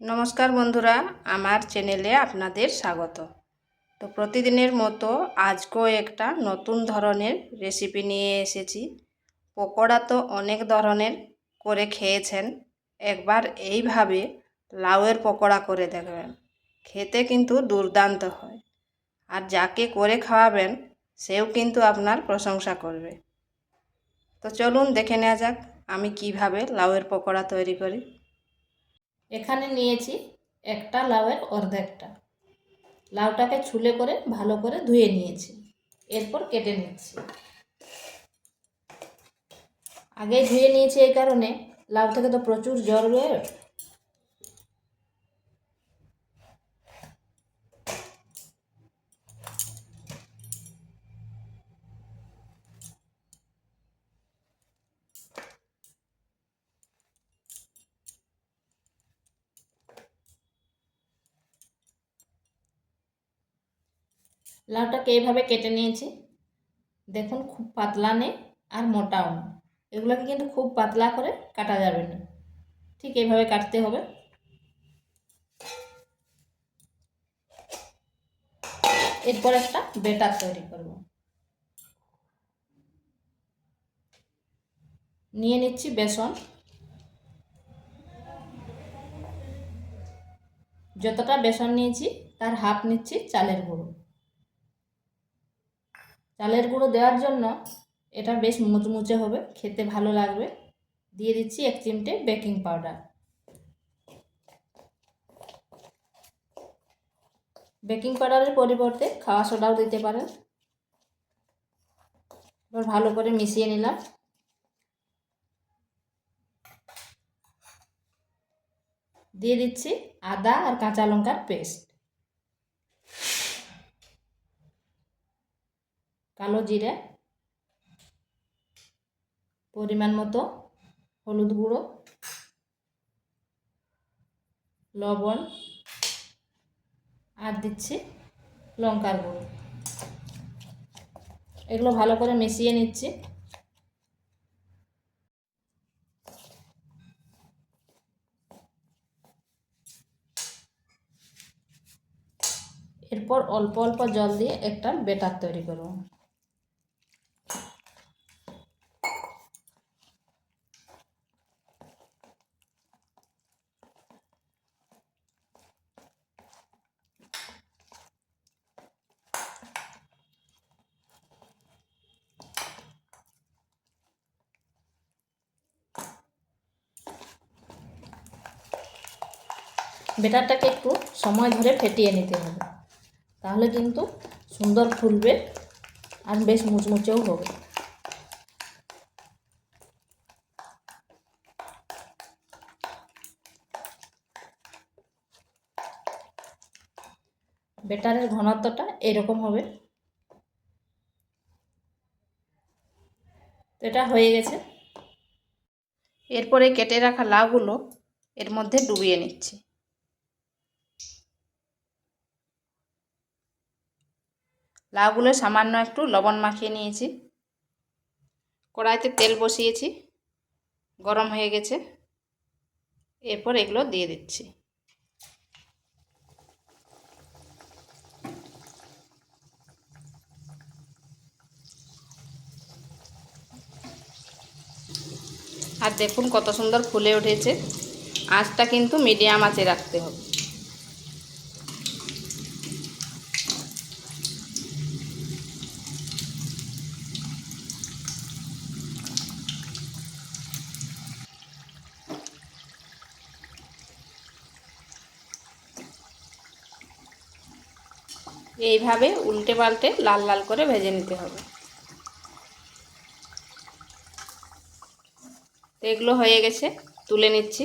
নমস্কার বন্ধুরা, আমার চ্যানেলে আপনাদের স্বাগত। তো প্রতিদিনের মতো আজকেও একটা নতুন ধরনের রেসিপি নিয়ে এসেছি। পকোড়া তো অনেক ধরনের করে খেয়েছেন, একবার এইভাবে লাউয়ের পকোড়া করে দেখবেন। খেতে কিন্তু দুর্দান্ত হয়। আর যাকে করে খাওয়াবেন, সেও কিন্তু আপনার প্রশংসা করবে। তো চলুন দেখে নেওয়া যাক আমি কীভাবে লাউয়ের পকোড়া তৈরি করি। এখানে নিয়েছি একটা লাউয়ের অর্ধেকটা। লাউটাকে ছুলে করে ভালো করে ধুয়ে নিয়েছি। এরপর কেটে নিচ্ছি। আগে ধুয়ে নিয়েছি এই কারণে লাউ থেকে তো প্রচুর জল বের লাউটাকে এইভাবে কেটে নিয়েছি। দেখুন খুব পাতলা নেই আর মোটাও না। এগুলোকে কিন্তু খুব পাতলা করে কাটা যাবে না। ঠিক এইভাবে কাটতে হবে। এরপর একটা বেটার তৈরি করব। নিয়ে নিচ্ছি বেসন। যতটা বেসন নিয়েছি, তার হাফ নিচ্ছি চালের গুঁড়ো। চালের গুঁড়ো দেওয়ার জন্য এটা বেশ মুচমুচে হবে, খেতে ভালো লাগবে। দিয়ে দিচ্ছি এক চিমটে বেকিং পাউডার। বেকিং পাউডারের পরিবর্তে খাওয়া সোডাও দিতে পারেন। এবার ভালো করে মিশিয়ে নিলাম। দিয়ে দিচ্ছি আদা আর কাঁচা লঙ্কার পেস্ট। কালো জিরে, পরিমাণ মতো হলুদ গুঁড়ো, লবণ, আর দিচ্ছি লঙ্কার গুঁড়ো। এগুলো ভালো করে মিশিয়ে নিচ্ছি। এরপর অল্প অল্প জল দিয়ে একটা বেটার তৈরি করব। বেটারটাকে একটু সময় ধরে ফেটিয়ে নিতে হবে। তাহলে কিন্তু সুন্দর ফুলবে আর বেশ মুচমুচেও হবে। বেটারের ঘনত্বটা এরকম হবে। এটা হয়ে গেছে। এরপরে কেটে রাখা লাউগুলো এর মধ্যে ডুবিয়ে নিচ্ছি। লাউগুলো সামান্য একটু লবণ মাখিয়ে নিয়েছি। কড়াইতে তেল বসিয়েছি, গরম হয়ে গেছে। এরপর এগুলো দিয়ে দিচ্ছি। আর দেখুন কত সুন্দর ফুলে উঠেছে। আঁচটা কিন্তু মিডিয়াম আঁচে রাখতে হবে। এইভাবে উল্টে পাল্টে লাল লাল করে ভেজে নিতে হবে। এগুলো হয়ে গেছে তুলে নিচ্ছি।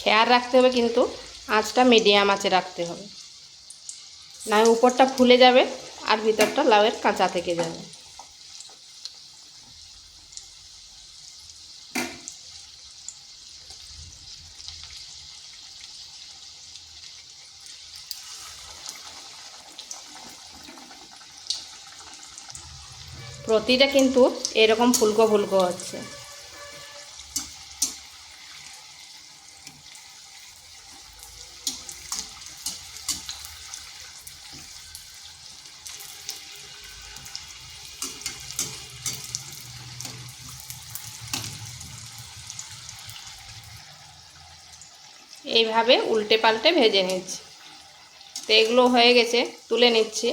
খেয়াল রাখতে হবে কিন্তু আঁচটা মিডিয়াম আঁচে রাখতে হবে। না উপরটা ফুলে যাবে আর ভিতরটা লাউয়ের কাঁচা থেকে যাবে। প্রতিটা কিন্তু এরকম ফুলকো ফুলকো হচ্ছে। এইভাবে উল্টে পাল্টে ভেজে নিচ্ছি। তো এগুলো হয়ে গেছে, তুলে নিচ্ছি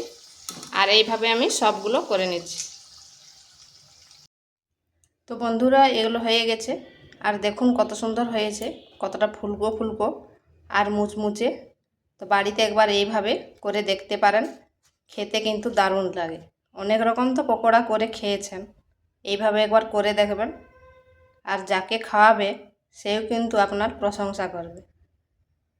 আর এইভাবে আমি সবগুলো করে নিচ্ছি। তো বন্ধুরা, এগুলো হয়ে গেছে আর দেখুন কত সুন্দর হয়েছে, কতটা ফুলকো ফুলকো আর মুচমুচে। তো বাড়িতে একবার এইভাবে করে দেখতে পারেন, খেতে কিন্তু দারুণ লাগে। অনেক রকম তো পকোড়া করে খেয়েছেন, এইভাবে একবার করে দেখবেন। আর যাকে খাওয়াবে, সেও কিন্তু আপনার প্রশংসা করবে।